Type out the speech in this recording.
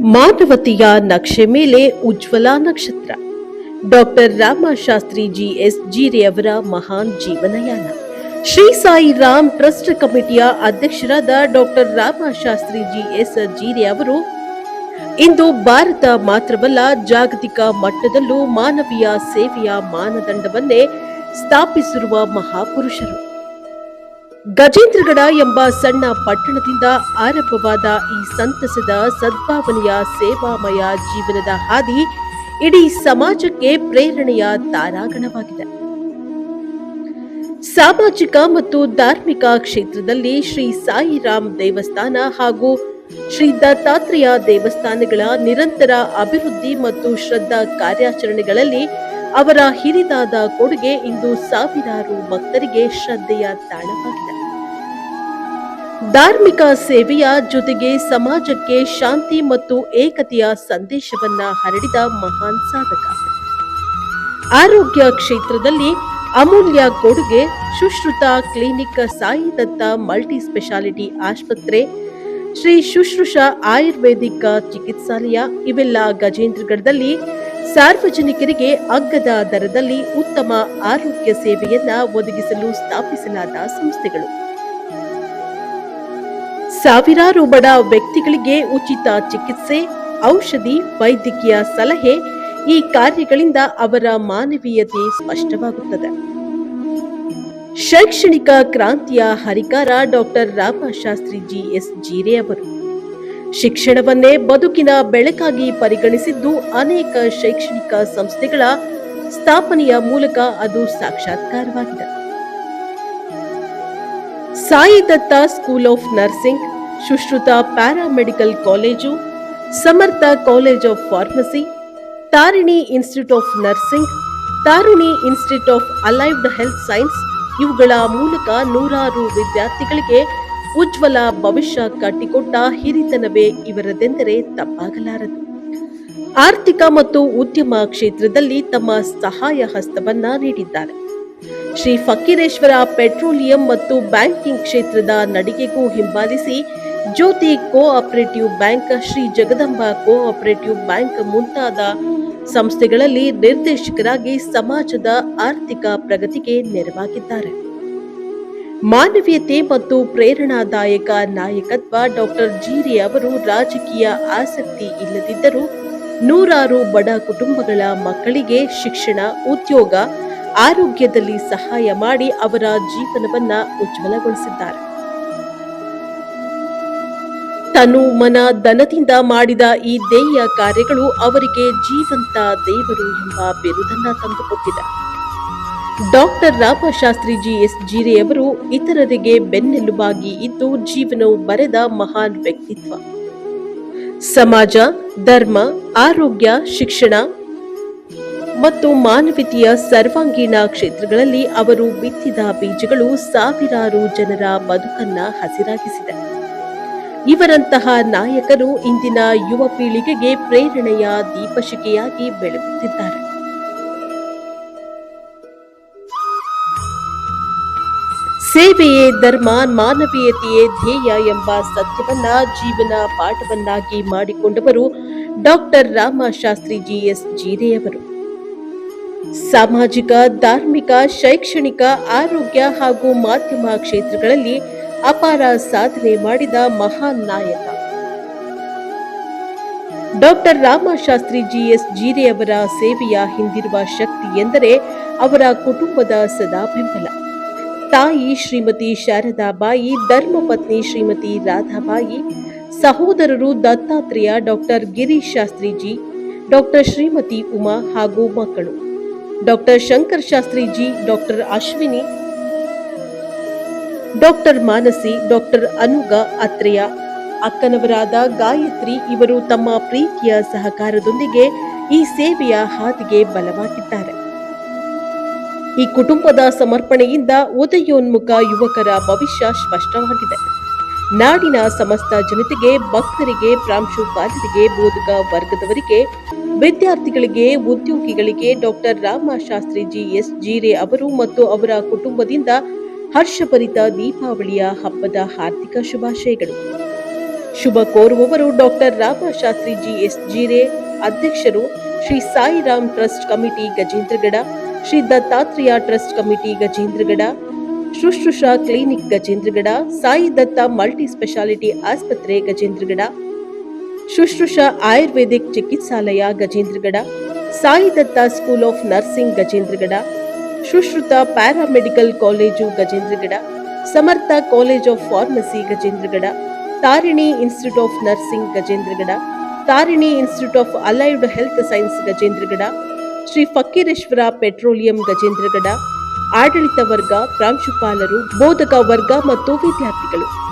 ಮಾನವತೆಯ ನಕ್ಷೆ ಮೇಲೆ ಉಜ್ವಲ ನಕ್ಷತ್ರ. ಡಾಕ್ಟರ್ ರಾಮಶಾಸ್ತ್ರಿ ಜಿ ಎಸ್ ಜೀರೆಯವರ ಮಹಾನ್ ಜೀವನಯಾನ. ಶ್ರೀ ಸಾಯಿ ರಾಮ್ ಟ್ರಸ್ಟ್ ಕಮಿಟಿಯ ಅಧ್ಯಕ್ಷರಾದ doctor Ramashastri G S Jeere ಅವರು, ಇಂದು ಭಾರತ ಮಾತ್ರವಲ್ಲ, ಜಾಗತಿಕ ಮಟ್ಟದಲ್ಲೂ ಮಾನವೀಯ ಸೇವೆಯ ಮಾನದಂಡವನ್ನೇ ಸ್ಥಾಪಿಸಿರುವ ಮಹಾಪುರುಷರು. ಗಜೇಂದ್ರಗಡ ಎಂಬ ಸಣ್ಣ ಪಟ್ಟಣದಿಂದ ಆರಂಭವಾದ ಈ ಸಂತಸದ ಸದ್ಭಾವನೆಯ ಸೇವಾಮಯ ಜೀವನದ ಹಾದಿ ಇಡೀ ಸಮಾಜಕ್ಕೆ ಪ್ರೇರಣೆಯ ತಾರಾಗಣವಾಗಿದೆ. ಸಾಮಾಜಿಕ ಮತ್ತು ಧಾರ್ಮಿಕ ಕ್ಷೇತ್ರದಲ್ಲಿ ಶ್ರೀ ಸಾಯಿರಾಮ್ ದೇವಸ್ಥಾನ ಹಾಗೂ ಶ್ರೀ ದತ್ತಾತ್ರೇಯ ದೇವಸ್ಥಾನಗಳ ನಿರಂತರ ಅಭಿವೃದ್ಧಿ ಮತ್ತು ಶ್ರದ್ಧಾ ಕಾರ್ಯಾಚರಣೆಗಳಲ್ಲಿ ಅವರ ಹಿರಿದಾದ ಕೊಡುಗೆ ಇಂದು ಸಾವಿರಾರು ಭಕ್ತರಿಗೆ ಶ್ರದ್ಧೆಯ ತಾಣವಾಗಿದೆ. ಧಾರ್ಮಿಕ ಸೇವೆಯ ಜೊತೆಗೆ ಸಮಾಜಕ್ಕೆ ಶಾಂತಿ ಮತ್ತು ಏಕತೆಯ ಸಂದೇಶವನ್ನ ಹರಡಿದ ಮಹಾನ್ ಸಾಧಕ. ಆರೋಗ್ಯ ಕ್ಷೇತ್ರದಲ್ಲಿ ಅಮೂಲ್ಯ ಕೊಡುಗೆ Sushruta clinic Sai Datta multi speciality ಆಸ್ಪತ್ರೆ, ಶ್ರೀ ಶುಶ್ರೂಷ ಆಯುರ್ವೇದಿಕ ಚಿಕಿತ್ಸಾಲಯ, ಇವೆಲ್ಲ ಗಜೇಂದ್ರಗಢದಲ್ಲಿ ಸಾರ್ವಜನಿಕರಿಗೆ ಅಗ್ಗದ ದರದಲ್ಲಿ ಉತ್ತಮ ಆರೋಗ್ಯ ಸೇವೆಯನ್ನ ಒದಗಿಸಲು ಸ್ಥಾಪಿಸಲಾದ ಸಂಸ್ಥೆಗಳು. ಸಾವಿರಾರು ಬಡ ವ್ಯಕ್ತಿಗಳಿಗೆ ಉಚಿತ ಚಿಕಿತ್ಸೆ, ಔಷಧಿ, ವೈದ್ಯಕೀಯ ಸಲಹೆ ಈ ಕಾರ್ಯಗಳಿಂದ ಅವರ ಮಾನವೀಯತೆ ಸ್ಪಷ್ಟವಾಗುತ್ತದೆ. ಶೈಕ್ಷಣಿಕ ಕ್ರಾಂತಿಯ ಹರಿಕಾರ doctor Ramashastri G S Jeere ಅವರು ಶಿಕ್ಷಣವನ್ನೇ ಬದುಕಿನ ಬೆಳಕಾಗಿ ಪರಿಗಣಿಸಿದ್ದು ಅನೇಕ ಶೈಕ್ಷಣಿಕ ಸಂಸ್ಥೆಗಳ ಸ್ಥಾಪನೆಯ ಮೂಲಕ ಅದು ಸಾಕ್ಷಾತ್ಕಾರವಾಗಿದೆ. Sai Datta school of nursing, Sushruta paramedical college, Samarth college of pharmacy, Tarini institute of nursing, Taruni institute of allied health science ಇವುಗಳ ಮೂಲಕ ನೂರಾರು ವಿದ್ಯಾರ್ಥಿಗಳಿಗೆ ಉಜ್ವಲ ಭವಿಷ್ಯ ಕಟ್ಟಿಕೊಟ್ಟ ಹಿರಿತನವೇ ಇವರದೆಂದರೆ ತಪ್ಪಾಗಲಾರದು. ಆರ್ಥಿಕ ಮತ್ತು ಉದ್ಯಮ ಕ್ಷೇತ್ರದಲ್ಲಿ ತಮ್ಮ ಸಹಾಯ ಹಸ್ತವನ್ನ ನೀಡಿದ್ದಾರೆ. ಶ್ರೀ ಫಕೀರೇಶ್ವರ ಪೆಟ್ರೋಲಿಯಂ ಮತ್ತು ಬ್ಯಾಂಕಿಂಗ್ ಕ್ಷೇತ್ರದ ನಡಿಗೆಗೂ ಹಿಂಬಾಲಿಸಿ Jyoti cooperative bank, Shri Jagadamba cooperative bank ಮುಂತಾದ ಸಂಸ್ಥೆಗಳಲ್ಲಿ ನಿರ್ದೇಶಕರಾಗಿ ಸಮಾಜದ ಆರ್ಥಿಕ ಪ್ರಗತಿಗೆ ನೆರವಾಗಿದ್ದಾರೆ. ಮಾನವೀಯತೆ ಮತ್ತು ಪ್ರೇರಣಾದಾಯಕ ನಾಯಕತ್ವ ಡಾಕ್ಟರ್ ಜೀರಿ ಅವರು ರಾಜಕೀಯ ಆಸಕ್ತಿ ಇಲ್ಲದಿದ್ದರೂ ನೂರಾರು ಬಡ ಕುಟುಂಬಗಳ ಮಕ್ಕಳಿಗೆ ಶಿಕ್ಷಣ, ಉದ್ಯೋಗ, ಆರೋಗ್ಯದಲ್ಲಿ ಸಹಾಯ ಮಾಡಿ ಅವರ ಜೀವನವನ್ನ ಉಜ್ವಲಗೊಳಿಸಿದ್ದಾರೆ. ತನು ಮನ ದನದಿಂದ ಮಾಡಿದ ಈ ದೇಯ ಕಾರ್ಯಗಳು ಅವರಿಗೆ ಜೀವಂತ ದೇವರು ಎಂಬ ಬಿರುದನ್ನ ತಂದುಕೊಟ್ಟಿದೆ. ಡಾಕ್ಟರ್ ರಾಮಶಾಸ್ತ್ರಿ ಜಿ ಎಸ್ ಜೀರೆಯವರು ಇತರರಿಗೆ ಬೆನ್ನೆಲುಬಾಗಿ ಇದ್ದು ಜೀವನವು ಬರೆದ ಮಹಾನ್ ವ್ಯಕ್ತಿತ್ವ. ಸಮಾಜ, ಧರ್ಮ, ಆರೋಗ್ಯ, ಶಿಕ್ಷಣ ಮತ್ತು ಮಾನವೀಯತೆಯ ಸರ್ವಾಂಗೀಣ ಕ್ಷೇತ್ರಗಳಲ್ಲಿ ಅವರು ಬಿತ್ತಿದ ಬೀಜಗಳು ಸಾವಿರಾರು ಜನರ ಬದುಕನ್ನ ಹಸಿರಾಗಿಸಿದೆ. ಇವರಂತಹ ನಾಯಕರು ಇಂದಿನ ಯುವ ಪೀಳಿಗೆಗೆ ಪ್ರೇರಣೆಯ ದೀಪಶಿಕೆಯಾಗಿ ಬೆಳಗುತ್ತಿದ್ದಾರೆ. ಸೇವೆಯೇ ಧರ್ಮ ಮಾನವೀಯತೆಯೇ ಧ್ಯೇಯ ಎಂಬ ಸತ್ಯವನ್ನ, ಜೀವನ ಪಾಠವನ್ನಾಗಿ ಮಾಡಿಕೊಂಡವರು ಡಾಕ್ಟರ್ ರಾಮಶಾಸ್ತ್ರಿ ಜಿ ಎಸ್ ಜೀರೆಯವರು ಸಾಮಾಜಿಕ, ಧಾರ್ಮಿಕ, ಶೈಕ್ಷಣಿಕ, ಆರೋಗ್ಯ ಹಾಗೂ ಮಾಧ್ಯಮ ಕ್ಷೇತ್ರಗಳಲ್ಲಿ ಅಪಾರ ಸಾಧನೆ ಮಾಡಿದ ಮಹಾನ್ ನಾಯಕ. ಡಾಕ್ಟರ್ ರಾಮಶಾಸ್ತ್ರಿ ಜಿ ಎಸ್ ಜೀರೆಯವರ ಸೇವೆಯ ಹಿಂದಿರುವ ಶಕ್ತಿ ಎಂದರೆ ಅವರ ಕುಟುಂಬದ ಸದಾ ಬೆಂಬಲ. ತಾಯಿ ಶ್ರೀಮತಿ ಶಾರದಾಬಾಯಿ, ಧರ್ಮಪತ್ನಿ ಶ್ರೀಮತಿ ರಾಧಾಬಾಯಿ, ಸಹೋದರರು ದತ್ತಾತ್ರೇಯ ಡಾಕ್ಟರ್ ಗಿರೀಶ್ ಶಾಸ್ತ್ರಿಜಿ, ಡಾಕ್ಟರ್ ಶ್ರೀಮತಿ ಉಮಾ ಹಾಗೂ ಮಕ್ಕಳು. Doctor Shankar Shastriji, doctor Ashwini, doctor Manasi, doctor Anuga Atreya, ಅಕ್ಕನವರಾದ Gayatri ಇವರು ತಮ್ಮ ಪ್ರೀತಿಯ ಸಹಕಾರದೊಂದಿಗೆ ಈ ಸೇವೆಯ ಹಾದಿಗೆ ಬಲವಾಗಿದ್ದಾರೆ. ಈ ಕುಟುಂಬದ ಸಮರ್ಪಣೆಯಿಂದ ಉದಯೋನ್ಮುಖ ಯುವಕರ ಭವಿಷ್ಯ ಸ್ಪಷ್ಟವಾಗಿದೆ. ನಾಡಿನ ಸಮಸ್ತ ಜನತೆಗೆ, ಭಕ್ತರಿಗೆ, ಪ್ರಾಂಶುಪಾಲರಿಗೆ, ಬೋಧಕ ವರ್ಗದವರಿಗೆ, ವಿದ್ಯಾರ್ಥಿಗಳಿಗೆ, ಉದ್ಯೋಗಿಗಳಿಗೆ ಡಾಕ್ಟರ್ ರಾಮಶಾಸ್ತ್ರಿಜಿ ಎಸ್ ಜೀರೆ ಅವರು ಮತ್ತು ಅವರ ಕುಟುಂಬದಿಂದ ಹರ್ಷಭರಿತ ದೀಪಾವಳಿಯ ಹಬ್ಬದ ಹಾರ್ದಿಕ ಶುಭಾಶಯಗಳು. ಶುಭ ಕೋರುವವರು doctor Ramashastri G S Jeere, ಅಧ್ಯಕ್ಷರು Shri Sairam trust committee Gajendragad Shri Dattatreya trust committee Gajendragad Shushrusha clinic Gajendragad Sai Datta multi speciality ಆಸ್ಪತ್ರೆ Gajendragad Shushrusha Ayurvedic ಚಿಕಿತ್ಸಾಲಯ Gajendragad Sai Datta school of nursing Gajendragad Sushruta paramedical college Gajendragad Samarth college of pharmacy Gajendragad Tarini institute of nursing Gajendragad Tarini institute of allied health science Gajendragad Shri Fakkireshwara petroleum Gajendragad ಆಡಳಿತ ವರ್ಗ ಪ್ರಾಂಶುಪಾಲರು ಬೋಧಕ ವರ್ಗ ಮತ್ತು ವಿದ್ಯಾರ್ಥಿಗಳು.